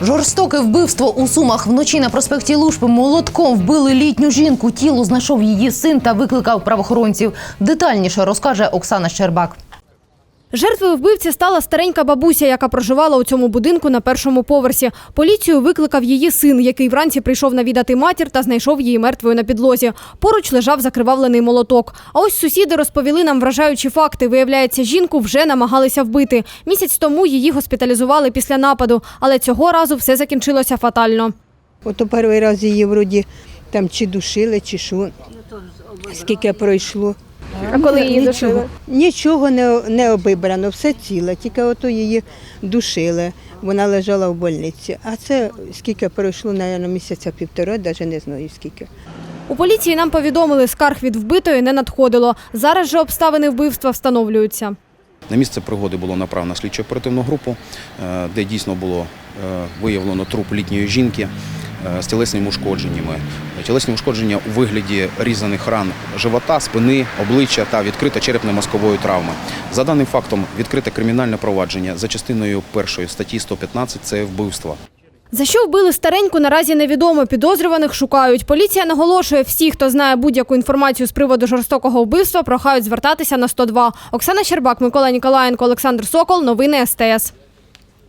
Жорстоке вбивство у Сумах вночі на проспекті Лужби молотком вбили літню жінку. Тіло знайшов її син та викликав правоохоронців. Детальніше розкаже Оксана Щербак. Жертвою вбивці стала старенька бабуся, яка проживала у цьому будинку на першому поверсі. Поліцію викликав її син, який вранці прийшов навідати матір та знайшов її мертвою на підлозі. Поруч лежав закривавлений молоток. А ось сусіди розповіли нам вражаючі факти. Виявляється, жінку вже намагалися вбити. Місяць тому її госпіталізували після нападу, але цього разу все закінчилося фатально. Ото перший раз її вроді там чи душили, чи що. Скільки пройшло. А коли її Нічого, душили? нічого не, не обібрано, все ціле, тільки ото її душили. Вона лежала в больниці. А це скільки пройшло, мабуть, місяця півтора, навіть не знаю скільки. У поліції нам повідомили, скарг від вбитої не надходило. Зараз же обставини вбивства встановлюються. На місце пригоди було направлено слідчо оперативну групу, е, де дійсно було е, виявлено труп літньої жінки з тілесними ушкодженнями. Тілесні ушкодження у вигляді різаних ран живота, спини, обличчя та відкрита черепно-мозкової травми. За даним фактом відкрите кримінальне провадження за частиною першої статті 115 – це вбивство. За що вбили стареньку, наразі невідомо. Підозрюваних шукають. Поліція наголошує, всі, хто знає будь-яку інформацію з приводу жорстокого вбивства, прохають звертатися на 102. Оксана Щербак, Микола Ніколаєнко, Олександр Сокол. Новини СТС.